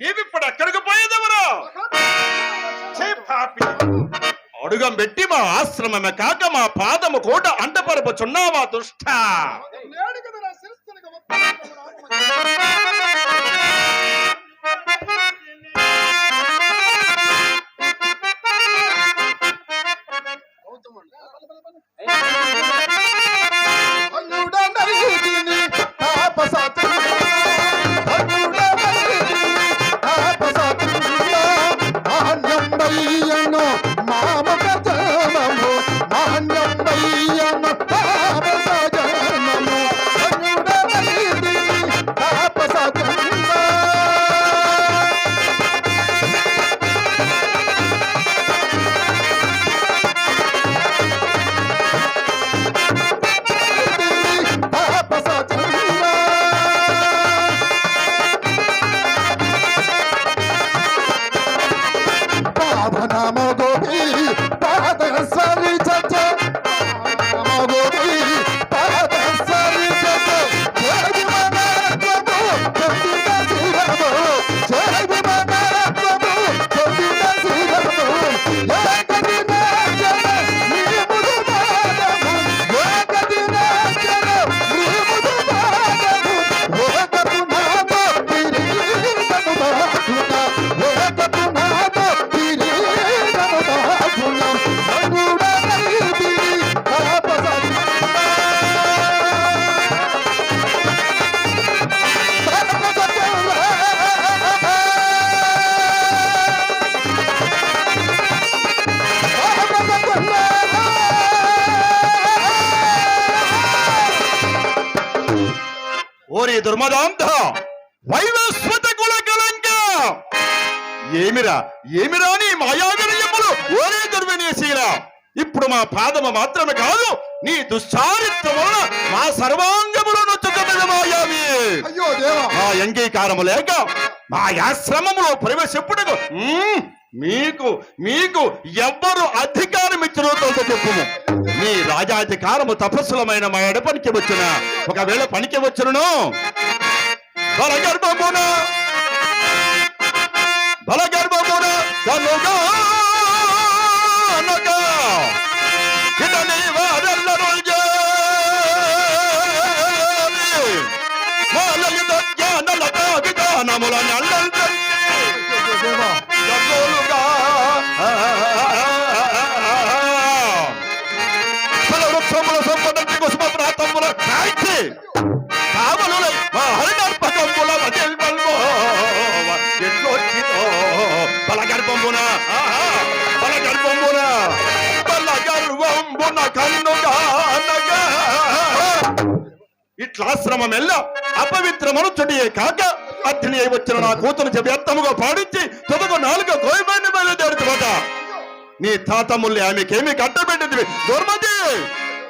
నీవిప్పుడు ఎక్కడికి పోయేదెవరు. అడుగం పెట్టి మా ఆశ్రమమే కాక మా పాదము కూడా అంటపరపుచున్నావా దుష్ట? ఓరి దుర్మదాంధ వైవస్వత కుల కలంక ఏమిరా? ఏమిరా నీ మాయావినయములు ఓరే దుర్వినీశీల ఇప్పుడు మా పాదము మాత్రమే కాదు నీ దుశ్చారిత్రం వలన మా సర్వాంగములు నొచ్చుతున్నది మాయావి. అయ్యో దేవా! మా అంగీకారము లేక మా ఆశ్రమములో ప్రవేశిప్పుటకు మీకు మీకు ఎవ్వరు అధికారం ఇచ్చినో తోట చెప్పుము. మీ రాజాధికారము తపస్సులమైన మా ఎడ పనికి వచ్చిన ఒకవేళ పనికి వచ్చును బలగర్భమున బలగర్భమున ఇట్లాశ్రమమెల్ల అపవిత్రమను చెడియే కాక అగ్ని అయి వచ్చిన నా కూతురు వ్యర్థముగా పాడించి తొదగు నాలుగు కోయమని బయలుదేరుతున్నట నీ తాతముల్లి ఆమెకేమి కట్టబెట్టింది. దుర్మతి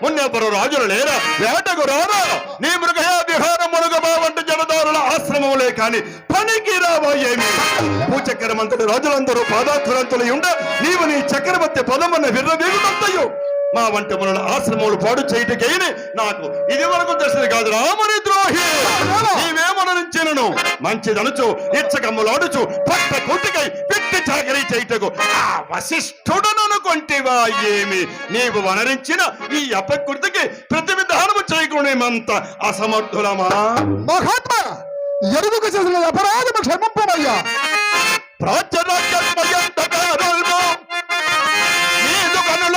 మున్నెవరు రాజులు లేరా? వేటకు రారా? నీ మృగయ విహార మునుగబా వంటి జనదారుల ఆశ్రమములే కాని పనికి రాబోయేమి ఏమి భూచక్రమంతటి రాజులందరూ పాదాక్రాంతులు ఉండ నీవు నీ చక్రవర్తి పదమన్న విర్రవీగుతంతయు మా వంటి మనల ఆశ్రమములు పాడు చేయటకైన నాకు ఇది వరకు తెలిసింది కాదు. రామని ద్రోహి. నీవేమనరించినను మంచిదనుచు ఇచ్చకమ్ములాడుచు పట్ట కొట్టికై పెట్టి చాకరీ చేయుటకు ఆ వశిష్ఠుడను కొంటివా ఏమి? నీవు వనరించిన ఈ అపకృతికి ప్రతి విధానము చేయకునేమంత అసమర్థులమా? మహాత్మా ఎరువుకు చేసిన అపరాధము క్షమింపమయ్యా. ప్రాచ్యరాజ్యమయంతకారుల్ము నీదు కనుల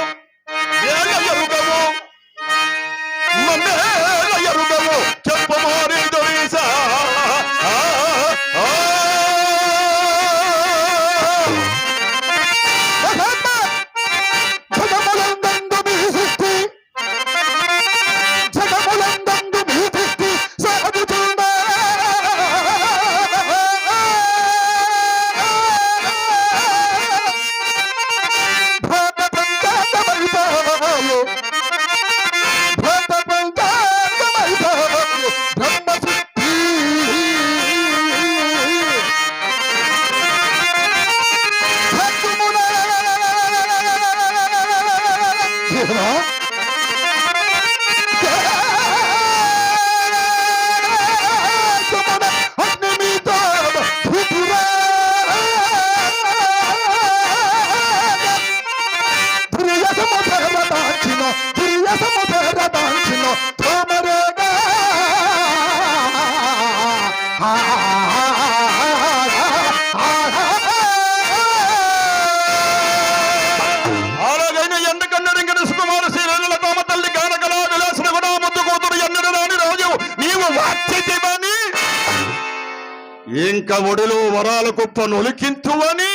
నొలికింతువని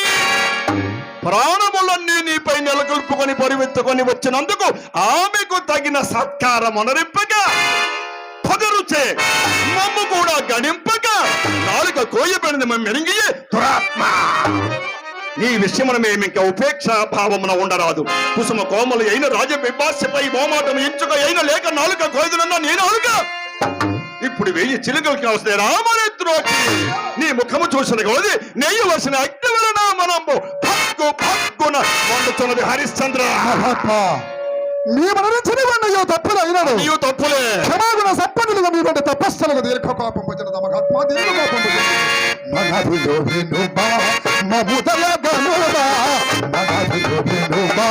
ప్రాణములన్నీ నీపై నెలకొల్పుకొని పరివెత్తుకొని వచ్చినందుకు ఆమెకు తగిన సత్కారం అనరింపగా పొగరుచే మమ్ము కూడా గణింపక నాలుక కోయబడింది మెరిగి దురాత్మ. నీ విషయమున మేము ఇంకా ఉపేక్ష భావమున ఉండరాదు. కుసుమ కోమలు అయిన రాజబింబాస్యపై మోమాటం ఎంచుక అయిన లేక నాలుక కోయదునన్నా నేను నాలుక ఇప్పుడు వెయ్యి చిలుకలు కావస్తే రామనేత్రోకి నీ ముఖము చూసిన కొలది నెయ్యి వసిన అగ్ని వలన మనంబు పక్కు పక్కున హరిశ్చంద్ర. మీ మరణించనివ్వండి అయ్యో తప్పులు అయినడు. నీవు తప్పులే. క్షమాగుణ సంపన్నులుగా మీ వంటి తపస్సులకు దీర్ఘ కోపం వచ్చిన దీర్ఘ కోపం మనదిలో వినుమా మముదల గనుమా మనదిలో వినుమా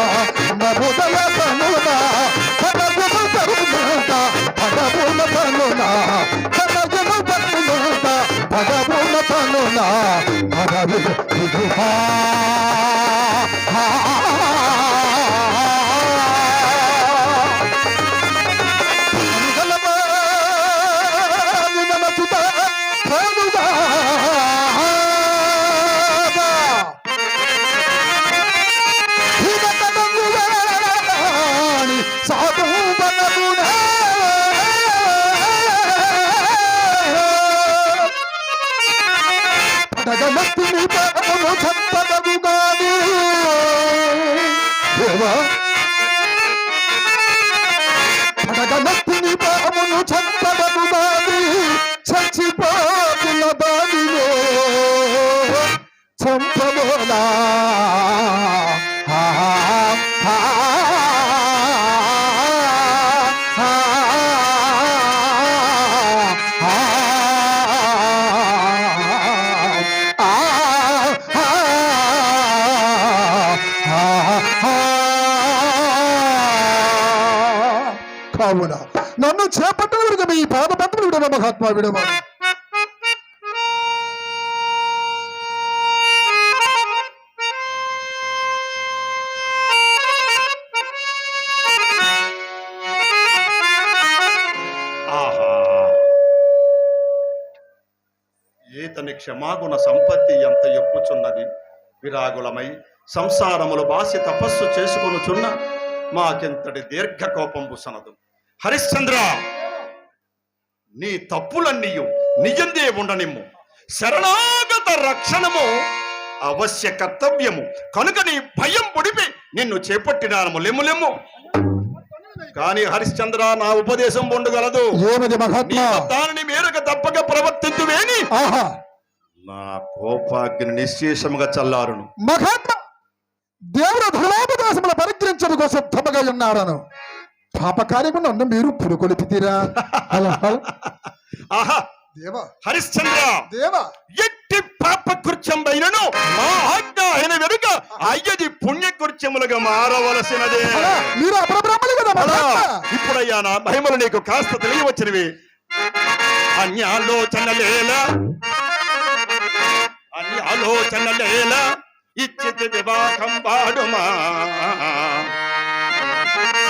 తనున పదవుల తరుణత పదవుల తనున కావున నన్ను చేపట్టిన విడుదల మీ పాద పత్రులు విడమ మహాత్మా విడమ ఆహా. క్షమాగుణ సంపత్తి ఎంత ఎప్పుచున్నది? విరాగులమై సంసారములు బాసి తపస్సు చేసుకొనుచున్న మాకెంతటి దీర్ఘ కోపం బుసనదు హరిశ్చంద్ర నీ తప్పులన్నీయు నిజందే ఉండనిమ్ము. శరణాగత రక్షణము అవశ్య కర్తవ్యము. కనుక నీ భయం పొడిపి నిన్ను చేపట్టినాను లెమ్ము కానీ హరిశ్చంద్ర నా ఉపదేశం పొందగలదు. దానిని మేరకు తప్పక ప్రవర్తించువేని నా కోపాగ్ని నిశ్శేషముగా చల్లారును. మహాత్మా! దేవుడు ధర్మోపదేశముల పరిగ్రహించడం సిద్ధముగా ఉన్నారను పాప కార్యము నన్ను మీరు పురుకొలిపితీరా. అలా. ఆహా. దేవా. హరిశ్చంద్ర. దేవా. ఎట్టి పాప కృత్యంబైనను మా ఆజ్ఞ అయిన వెనుక అయ్యది పుణ్య కృత్యములుగా మారవలసినదే మీరు అపరబ్రహ్మలు కదా ఇప్పుడయ్యా నా మహిమలు నీకు కాస్త తెలియవచ్చినవి. అన్యాలోచనలేల అన్ని ఆలోచనలేల ఇచ్చితి వివాహం వాడుమా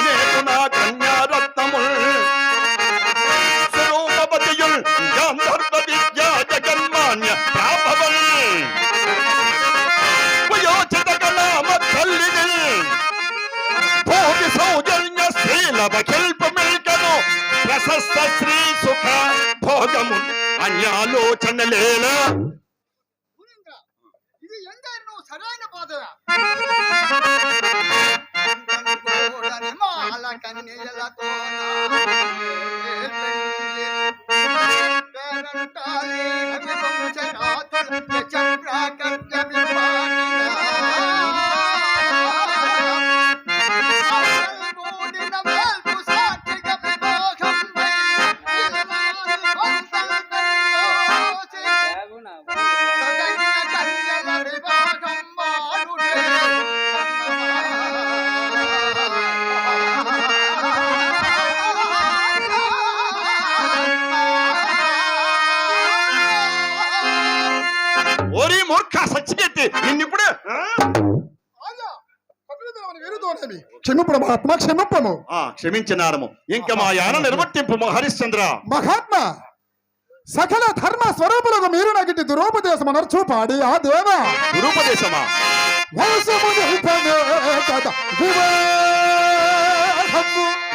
నేను నా కన్యారత్నముల్ స్వరూపవతియుల్ గాంధర్వ విద్యా జగన్మాన్య ప్రాభవల్ వయోచిత కళామ తల్లిని భోగి సౌజన్య శీలవ కిల్పమిల్కను ప్రశస్త శ్రీ సుఖ భోగము ఎందైనను సరైన బాధరా ఆజా, కపిలదేవుని విరుదోనేమి క్షమింపడు మహాత్మా క్షమింపము ఆ క్షమించినారము ఇంకా మా యాన నిర్వర్తింపు హరిశ్చంద్ర మహాత్మా సకల ధర్మ స్వరూపులకు మీరు నగిటి దురోపదేశం అనర్చు పాడి ఆ దేవ దురుపదేశమా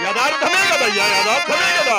యథార్థమే కదయ్యా యథార్థమే కదా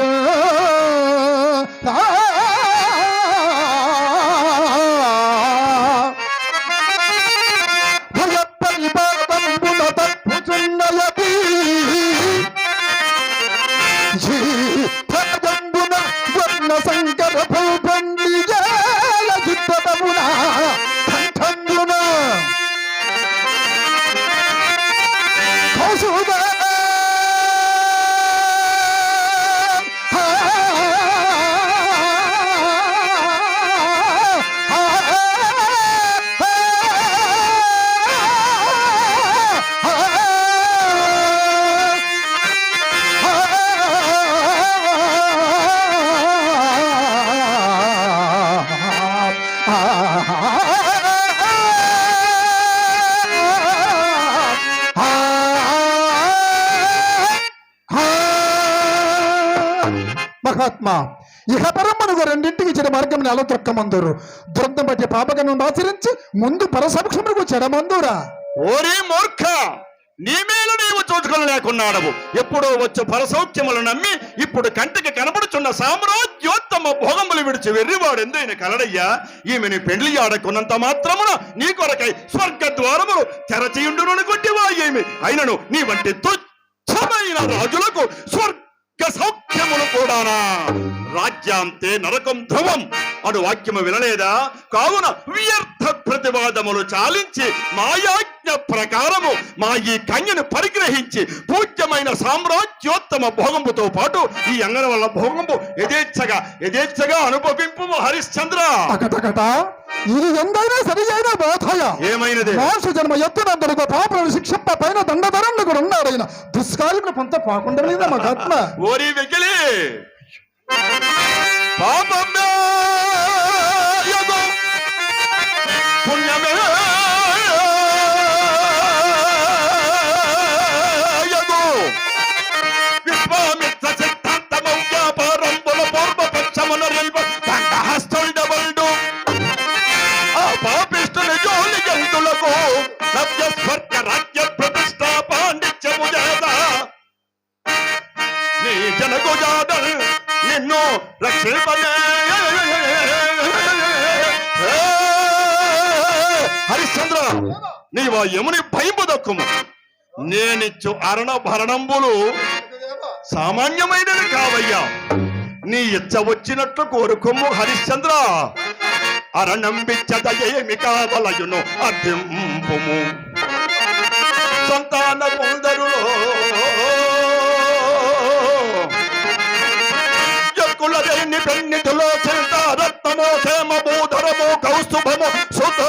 ఆత్మ. ఇహ రెండింటికి చెడు మార్గం నెల తొక్కమందురు దురంతం మధ్య పాపగను ఆచరించి ముందు పరసమక్షమునకు చెడమందురా. ఓరే మూర్ఖ! నీ మేలు నీవు లేకున్నాడవు ఎప్పుడో వచ్చు పరసౌఖ్యములు నమ్మి ఇప్పుడు కంటికి కనబడుచున్న సామ్రాజ్యోత్తమ భోగములు విడిచి వెర్రివాడు ఆయన కలడయ్యా? ఈమెని పెళ్ళి ఆడకున్నంత మాత్రమున నీ కొరకై స్వర్గ ద్వారములు కొట్టివా ఏమి అయినను నీ వంటి తుచ్చమైన రాజులకు స్వర్గ సౌఖ్యములు కూడానా? రాజ్యాంతే నరకం ధ్రువం. అటు వాక్యము వినలేదా? కావున వ్యర్థ ప్రతివాదములు చాలించి మాయాజ్ఞ ప్రకారము మా ఈ కన్యను పరిగ్రహించి పూజ్యమైన సామ్రాజ్యోత్తమ భోగంపుతో పాటు ఈ అంగన వల్ల భోగంపు యథేచ్ఛగా యథేచ్ఛగా అనుభవింపు హరిశ్చంద్ర. ఇది ఎందైనా సరి అయిన బోధయ? ఏమైనది? మోస జన్మ ఎత్తునందరుగా పాపలను శిక్షప్ప పైన దండధరంలో కూడా ఉన్నాడైన దుష్కార్యములు పొంత పాకుండా లేదా మహాత్మ ఓరి వెకిలి! పాపమే పుణ్యమే విశ్వామిత్ర సిద్ధాంతమౌ జాడల్ నిన్ను రక్షింపలే హరిశ్చంద్ర నీవు ఆ యముని భయము దక్కుము నేనిచ్చు అరణ భరణంబులు సామాన్యమైనవి కావయ్యా నీ ఇచ్చ వచ్చినట్లు కోరుకుము హరిశ్చంద్ర అరణంబిచ్చదయేమి కావలయును అర్థింపుము సంతాన పొందరులో జక్కులదేని పెన్నిటిలో చిల్త రత్నమో క్షేమ భూధరము కౌస్తుభము సుత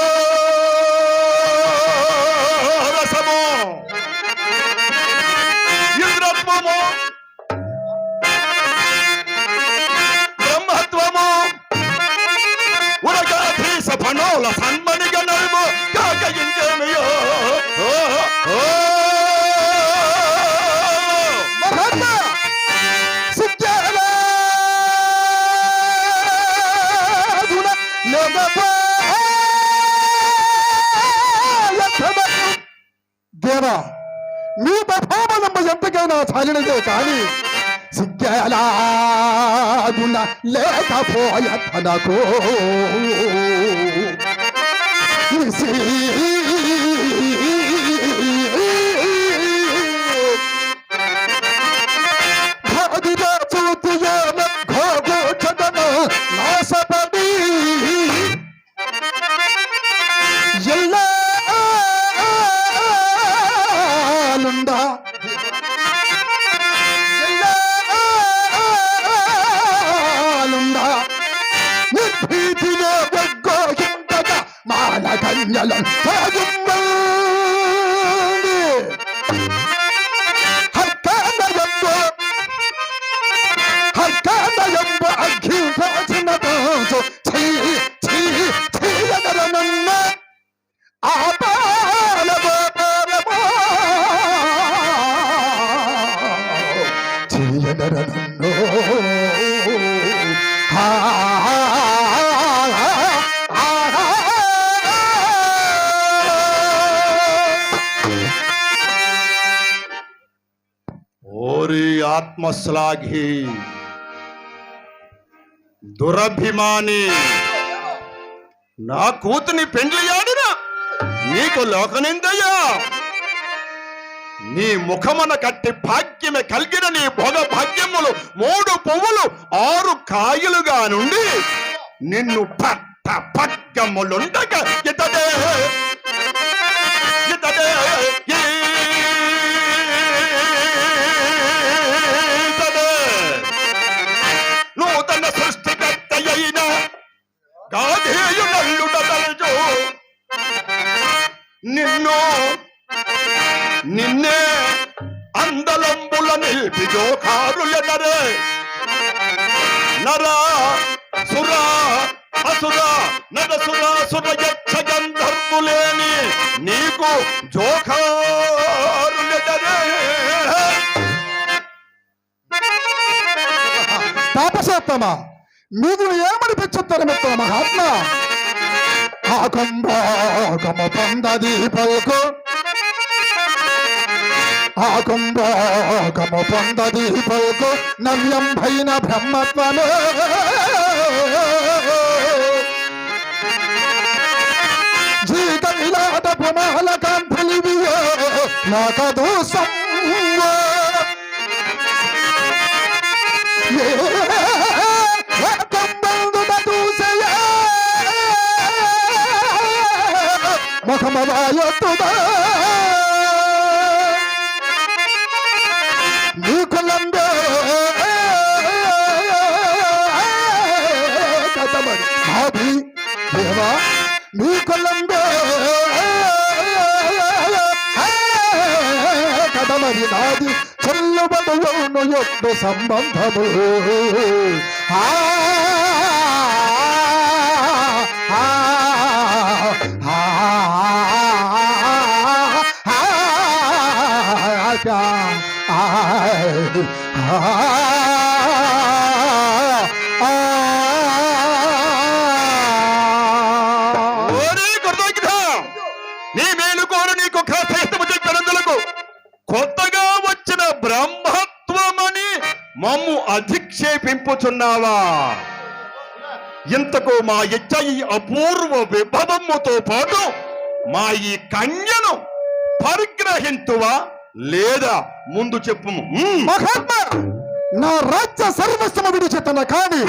లేకపోయ తనకు. Lord. ఆత్మశ్లాఘి. దురభిమాని. నా కూతుని పెండ్లి నీకు లోకనిందయ్యా. నీ ముఖమున కట్టి భాగ్యమే కలిగిన నీ భోగ భాగ్యములు మూడు పువ్వులు ఆరు కాయలుగా నుండి నిన్ను పట్ట పగ్గములుండగా ఇతడే. ఇతడే. గాధేయు నల్లుడ తలచు నిన్ను నిన్నే అందలంబుల నిల్పిజో జోకారులెనరే నరా సురా అసురా నరసురా సుర యక్ష గంధర్వులేని నీకు జోకారులెనరే పాపశాత్తమా మీరు ఏమని పెంచుతారు మిత్ర మహాత్మ? ఆ కుంభోగము పొందది పలుకు ఆ కుంభోగము పొందది పలుకు నవ్యం భైన బ్రహ్మత్వమే. జీత విలాట పుమాల కాంతులివియో నాకదు మహమవాయొత్తుదా ముఖమవాయొత్తుదా నీకులంబే కథమని నాది దేవా నీకులంబే కథమని నాది చెల్లుబడును యొక్క సంబంధము ఆ, ఆ, నీ మేలుకోరు నీకు సహితము కొత్తగా వచ్చిన బ్రహ్మత్వమని మమ్ము అధిక్షేపింపుచున్నావా? ఇంతకు మా ఇచ్చ ఈ అపూర్వ విభవముతో పాటు మా ఈ కన్యను పరిగ్రహింతువా? లేదా ముందు. మహాత్మా నా రాజ్య సర్వస్వము విడిచితన కాని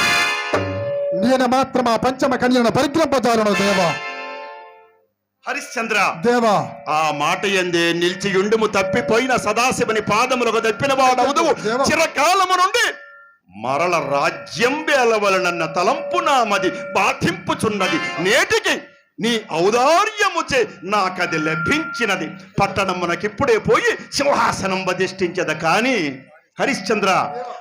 నేను మాత్రం ఆ పంచమ కన్యను పరిగ్రహింపజాలను దేవా? హరిశ్చంద్ర దేవా? ఆ మాట ఎందే నిలిచి ఉండుము తప్పిపోయిన సదాశివుని పాదములకు తప్పిన వాడవుదువు. దేవా. చిరకాలము నుండి మరల రాజ్యం వేలవలనన్న తలంపు నామది బాధింపుచున్నది నేటికి. నీ ఔదార్యముచే నాకది లభించినది. పట్టణమునకిప్పుడే పోయి సింహాసనం వధిష్ఠించద కాని హరిశ్చంద్ర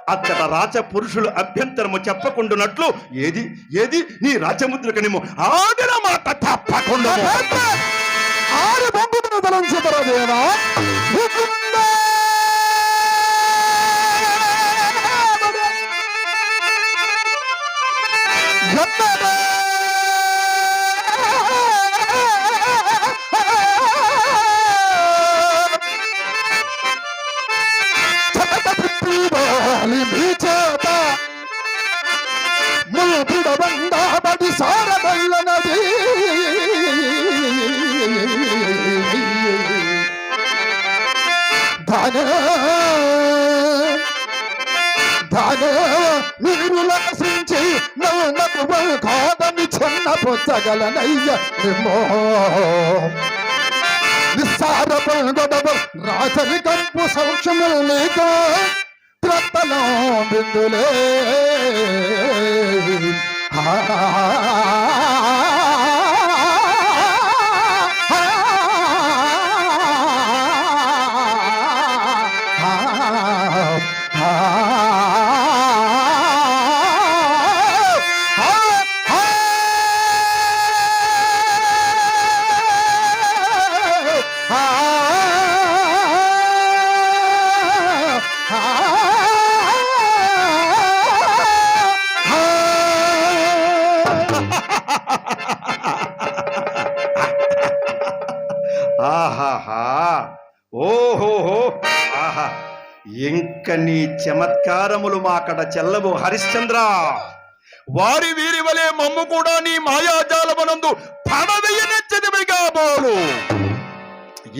అచ్చట రాజపురుషులు అభ్యంతరము చెప్పకుండానట్లు ఏది ఏది? నీ రాజముద్రకనేమో ఆగిన మాట తప్పకుండా ఆరు దేవా? నవ్వు కాదని చిన్న పొచ్చగలనయ్య. నిమ్మో నిస్సార గొడవ రాజరి కంపు సౌఖ్యములు లేక ప్రతలో బిందులే చమత్కారములు మాకడ చెల్లవు. హరిశ్చంద్ర వారి వీరి వలె మమ్ము కూడా నీ మాయాజాలమునందు పడవేయనెచ్చదివిగా బోలు.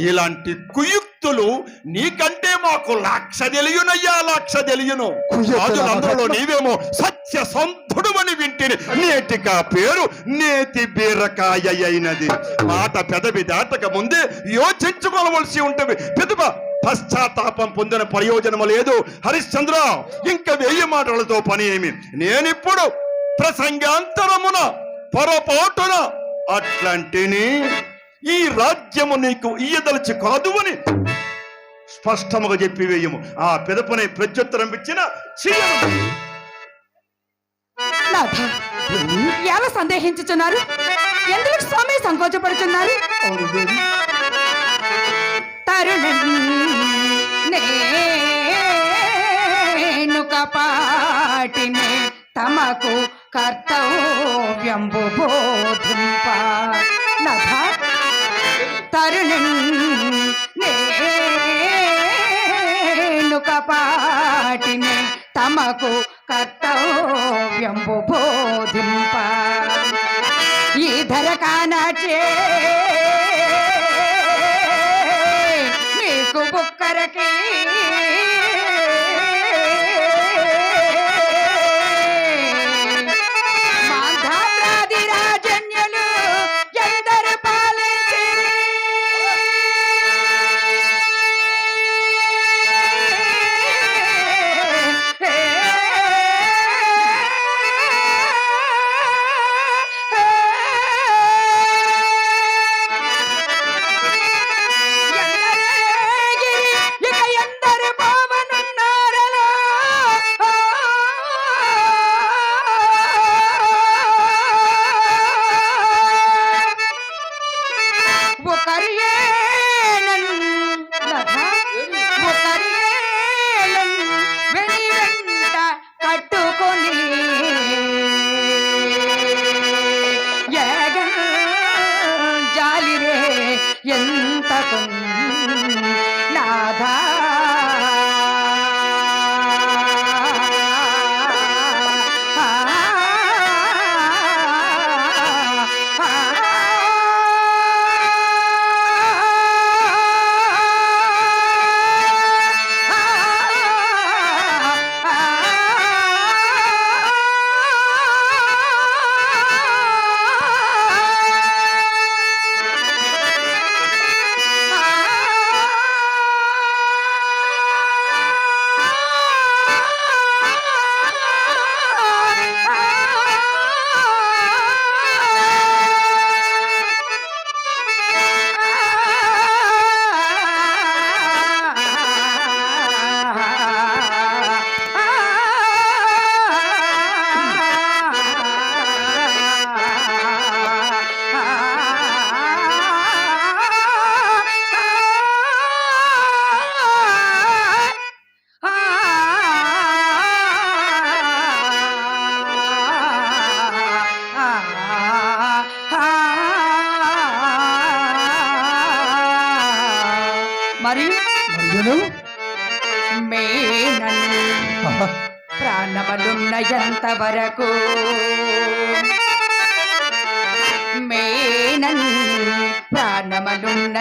ఇలాంటి కుయుక్తులు నీకంటే మాకు లక్ష తెలియనయ్యా లక్ష తెలియను? రాజులందరిలో నీవేమో సత్య సంధుడు అని వింటిని నేటికా పేరు నేతి బీరకాయ అయినది. మాట పెదవి దాటక ముందే యోచించుకోవలసి ఉంటుంది. పెదవ పశ్చాత్తాపం పొందిన ప్రయోజనము లేదు. హరిశ్చంద్ర ఇంకా వెయ్యి మాటలతో పని ఏమి? నేనిప్పుడు ప్రసంగాంతరమున పొరపాటున అట్లాంటిని ఈ రాజ్యము నీకు ఇయ్యదలిచి కాదు అని స్పష్టముగా చెప్పి వేయము. ఆ పెదపని ప్రత్యుత్తరం ఇచ్చిన చీయను. నాథ ఎలా సందేహించుచున్నారు? ఎందుకు స్వామి సంకోచపడుచున్నారు? అవును తరుణం నేను కపాటినే తమకు కర్తవ్యంబు బోధింప. నభ తరుణం నేను కపాటినే తమకు చే నీకు బుక్కరకే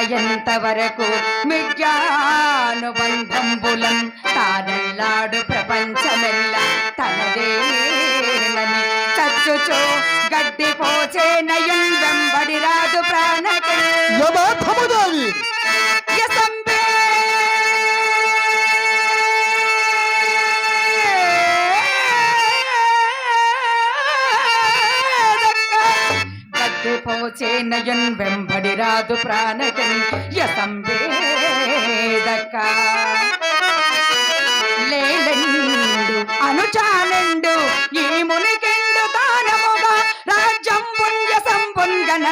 ప్రాణములున్నయంత వరకు మిథ్యానుబంధంబులం తానల్లాడు ప్రపంచమెల్ల తనదేనని చచ్చుచో గడ్డి పోచే నయం వెంబడి రాదు ప్రాణకే. గడ్డి పోచే నయన్ వెంబడి రాదు ప్రాణకని యసంబేదక లేలండు అనుచానండు ఈ మునికెండు దానముగా రాజ్యం పుణ్య సంపుంగన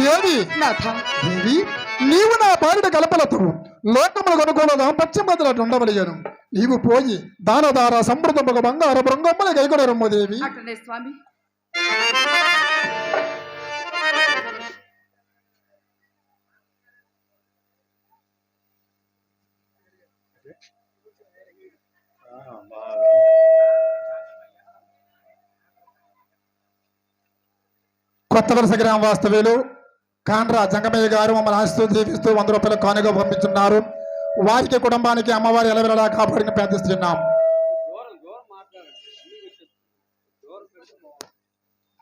దేవి నాథ. దేవి నీవు నా పాలిట కలపలతో లోకములకు అనుకూల దాంపత్యమతులట్టు ఉండవలిగాను. నీవు పోయి దానదార సమృద్ధముగా బంగారు బృంగమ్మల కైకొనరమ్మ దేవి. స్వామి. కొత్త వలస గ్రామ వాస్తవ్యులు కాండ్రా జంగమయ్య గారు మమ్మల్ని ఆశిస్తూ దీవిస్తూ వంద రూపాయలు కానుగా పంపించున్నారు. వారికి కుటుంబానికి అమ్మవారి ఎలవెలలా కాపాడిని ప్రార్థిస్తున్నాం.